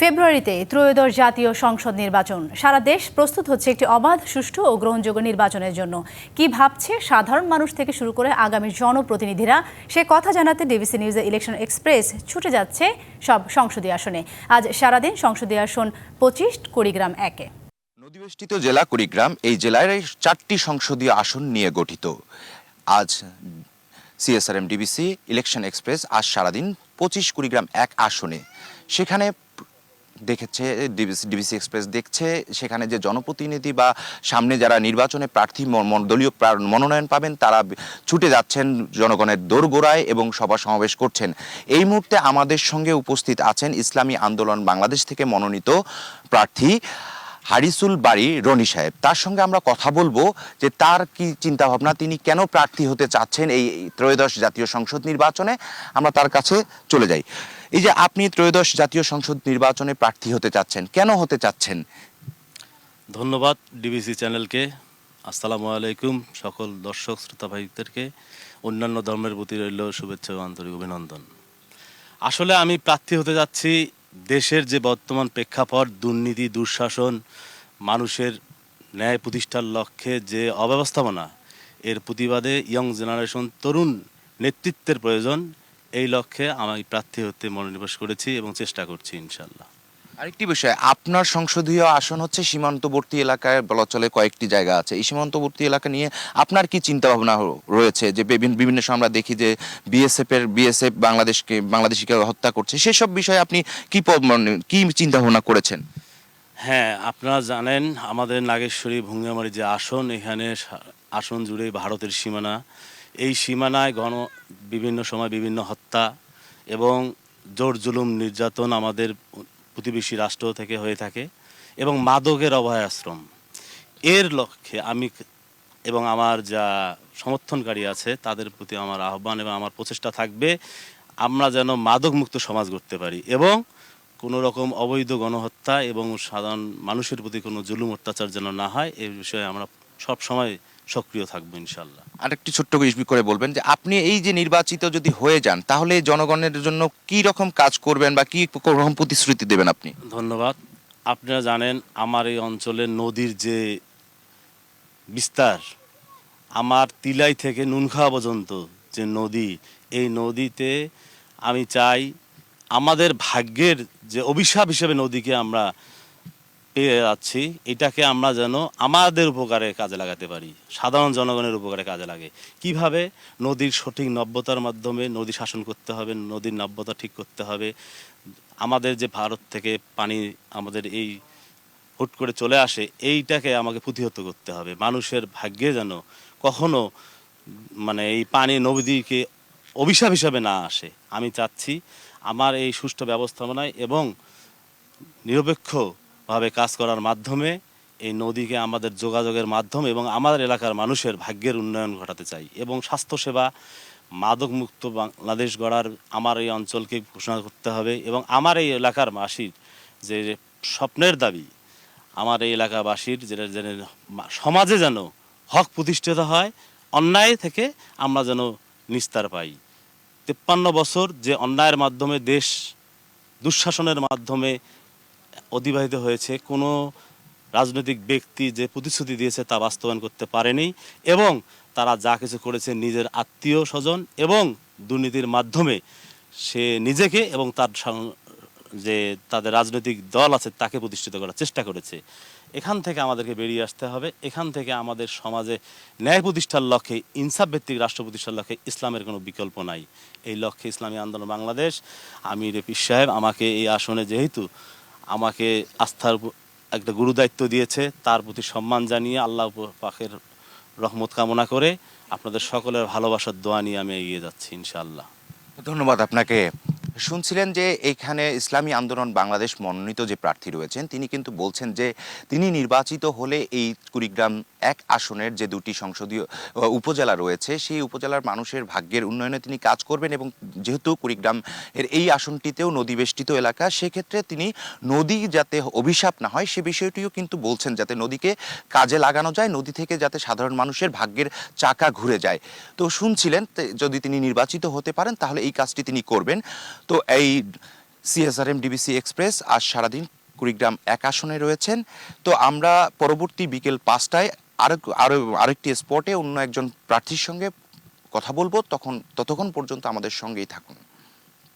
ফেব্রুয়ারিতে ত্রয়োদশ জাতীয় সংসদ নির্বাচন। সারা দেশ প্রস্তুত হচ্ছে একটি অবাধ, সুষ্ঠু ও গ্রহণযোগ্য নির্বাচনের জন্য। কি ভাবছে সাধারণ মানুষ থেকে শুরু করে আগামী জনপ্রতিনিধিরা? সে কথা জানাতে ডিবিসি নিউজের ইলেকশন এক্সপ্রেস ছুটে যাচ্ছে সব সংসদীয় আসনে। আজ সারাদিন সংসদীয় আসন পঁচিশ, কুড়িগ্রাম একে। নদীবেষ্টিত জেলা কুড়িগ্রাম, এই এই চারটি সংসদীয় আসন নিয়ে গঠিত। আজ সিএসআরএম, ডিবিসি, ইলেকশন এক্সপ্রেস আজ সারাদিন পঁচিশ, কুড়িগ্রাম এক আসনে। সেখানে দেখেছে ডিবিসি এক্সপ্রেস দেখছে, সেখানে যে জনপ্রতিনিধি বা সামনে যারা নির্বাচনে প্রার্থী দলীয় মনোনয়ন পাবেন, তারা ছুটে যাচ্ছেন জনগণের দোরগোড়ায় এবং সভা সমাবেশ করছেন। এই মুহূর্তে আমাদের সঙ্গে উপস্থিত আছেন ইসলামী আন্দোলন বাংলাদেশ থেকে মনোনীত প্রার্থী হারিসুল বাড়ি রনি সাহেব। তার সঙ্গে আমরা কথা বলব যে তার কি চিন্তা ভাবনা তিনি কেন প্রার্থী হতে চাচ্ছেন এই এই ত্রয়োদশ জাতীয় সংসদ নির্বাচনে? আমরা তার কাছে চলে যাই। এই যে আপনি ত্রয়োদশ জাতীয় সংসদ নির্বাচনে প্রার্থী হতে চাচ্ছেন, কেন হতে চাচ্ছেন? ধন্যবাদ ডিবিসি চ্যানেলকে। আসসালামু আলাইকুম সকল দর্শক শ্রোতা ভাইদেরকে অন্যান্য ধর্মের প্রতি রইল শুভেচ্ছা ও আন্তরিক অভিনন্দন। আসলে আমি প্রার্থী হতে যাচ্ছি দেশের যে বর্তমান প্রেক্ষাপট, দুর্নীতি, দুঃশাসন মানুষের ন্যায় প্রতিষ্ঠার লক্ষ্যে যে অব্যবস্থাপনা, এর প্রতিবাদে ইয়ং জেনারেশন তরুণ নেতৃত্বের প্রয়োজন, এই লক্ষ্যে আমি প্রার্থী হতে মনোনিবেশ করেছি এবং চেষ্টা করছি ইনশাল্লাহ আরেকটি বিষয়, আপনার সংসদীয় আসন হচ্ছে সীমান্তবর্তী এলাকায় বলা চলে কয়েকটি জায়গা আছে। এই সীমান্তবর্তী এলাকা নিয়ে আপনার কি চিন্তা ভাবনা রয়েছে? যে বিভিন্ন বিভিন্ন সময় আমরা দেখি যে বিএসএফ এর বিএসএফ বাংলাদেশকে, বাংলাদেশিকে হত্যা করছে, সেসব বিষয়ে আপনি কি কি চিন্তা ভাবনা করেছেন? হ্যাঁ আপনারা জানেন আমাদের নাগেশ্বরী ভুঙ্গামারি যে আসন, এখানে আসন জুড়ে ভারতের সীমানা। এই সীমানায় গণ, বিভিন্ন সময় বিভিন্ন হত্যা এবং জোর জুলুম নির্যাতন আমাদের প্রতিবেশী রাষ্ট্র থেকে হয়ে থাকে এবং মাদকের অভয় আশ্রম এর লক্ষ্যে আমি এবং আমার যা সমর্থনকারী আছে, তাদের প্রতি আমার আহ্বান এবং আমার প্রচেষ্টা থাকবে, আমরা যেন মাদক মুক্ত সমাজ গড়তে পারি এবং কোনো রকম অবৈধ গণহত্যা এবং সাধারণ মানুষের প্রতি কোনো জুলুম অত্যাচার যেন না হয় এই বিষয়ে আমরা সব সময় সক্রিয় থাকব ইনশাল্লাহ আরেকটি ছোট্ট করে করে বলবেন যে আপনি এই যে নির্বাচিত যদি হয়ে যান তাহলে জনগণের জন্য কি রকম কাজ করবেন বা কি রকম প্রতিশ্রুতি দেবেন আপনি? ধন্যবাদ। আপনারা জানেন আমার এই অঞ্চলে নদীর যে বিস্তার আমার তিলাই থেকে নুনখা পর্যন্ত যে নদী এই নদীতে আমি চাই আমাদের ভাগ্যের যে অভিশাপ হিসেবে নদীকে আমরা পেয়ে যাচ্ছি, এটাকে আমরা যেন আমাদের উপকারে কাজে লাগাতে পারি, সাধারণ জনগণের উপকারে কাজে লাগে। কীভাবে? নদীর সঠিক নব্যতার মাধ্যমে নদী শাসন করতে হবে, নদীর নব্যতা ঠিক করতে হবে। আমাদের যে ভারত থেকে পানি আমাদের এই হুট করে চলে আসে, এইটাকে আমাকে প্রতিহত করতে হবে। মানুষের ভাগ্যে যেন কখনো মানে এই পানি নদীকে অভিশাপ হিসাবে না আসে। আমি চাচ্ছি আমার এই সুষ্ঠু ব্যবস্থাপনায় এবং নিরপেক্ষভাবে কাজ করার মাধ্যমে এই নদীকে আমাদের যোগাযোগের মাধ্যম এবং আমাদের এলাকার মানুষের ভাগ্যের উন্নয়ন ঘটাতে চাই এবং স্বাস্থ্যসেবা মাদকমুক্ত বাংলাদেশ গড়ার আমার এই অঞ্চলকে ঘোষণা করতে হবে এবং আমার এই এলাকার মাসির যে স্বপ্নের দাবি, আমার এই এলাকাবাসীর যেটা যেন সমাজে যেন হক প্রতিষ্ঠিত হয়, অন্যায় থেকে আমরা যেন নিস্তার পাই। তেপ্পান্ন বছর যে অন্যায়ের মাধ্যমে দেশ দুঃশাসনের মাধ্যমে অতিবাহিত হয়েছে, কোনো রাজনৈতিক ব্যক্তি যে প্রতিশ্রুতি দিয়েছে তা বাস্তবায়ন করতে পারেনি এবং তারা যা কিছু করেছে নিজের আত্মীয় স্বজন এবং দুর্নীতির মাধ্যমে সে নিজেকে এবং তার যে তাদের রাজনৈতিক দল আছে তাকে প্রতিষ্ঠিত করার চেষ্টা করেছে। এখান থেকে আমাদেরকে বেরিয়ে আসতে হবে। এখান থেকে আমাদের সমাজে ন্যায় প্রতিষ্ঠার লক্ষ্যে, ইনসাফ ভিত্তিক রাষ্ট্র প্রতিষ্ঠার লক্ষ্যে ইসলামের কোনো বিকল্প নাই। এই লক্ষ্যে ইসলামী আন্দোলন বাংলাদেশ। আমি রেপিস সাহেব আমাকে এই আসনে যেহেতু আমাকে আস্থার একটা গুরু দায়িত্ব দিয়েছে, তার প্রতি সম্মান জানিয়ে আল্লাহ পাখের রহমত কামনা করে আপনাদের সকলের ভালোবাসার দোয়া নিয়ে আমি এগিয়ে যাচ্ছি ইনশাআল্লাহ। ধন্যবাদ আপনাকে। শুনছিলেন যে এখানে ইসলামী আন্দোলন বাংলাদেশ মনোনীত যে প্রার্থী রয়েছেন, তিনি কিন্তু বলছেন যে তিনি নির্বাচিত হলে এই কুড়িগ্রাম এক আসনের যে দুটি সংসদীয় উপজেলা রয়েছে, সেই উপজেলার মানুষের ভাগ্যের উন্নয়নে তিনি কাজ করবেন এবং যেহেতু কুড়িগ্রাম এর এই আসনটিতেও নদীবেষ্টিত এলাকা, সেক্ষেত্রে তিনি নদী যাতে অভিশাপ না হয় সে বিষয়টিও কিন্তু বলছেন যাতে নদীকে কাজে লাগানো যায়, নদী থেকে যাতে সাধারণ মানুষের ভাগ্যের চাকা ঘুরে যায়। তো শুনছিলেন যদি তিনি নির্বাচিত হতে পারেন, তাহলে এই কাজটি তিনি করবেন। তো এই সিএসআরএম ডিবিসি এক্সপ্রেস আজ সারাদিন কুড়িগ্রাম এক আসনে রয়েছেন। তো আমরা পরবর্তী বিকেল পাঁচটায় আরও আরও, আরেকটি স্পটে অন্য একজন প্রার্থীর সঙ্গে কথা বলব। তখন, ততক্ষণ পর্যন্ত আমাদের সঙ্গেই থাকুন।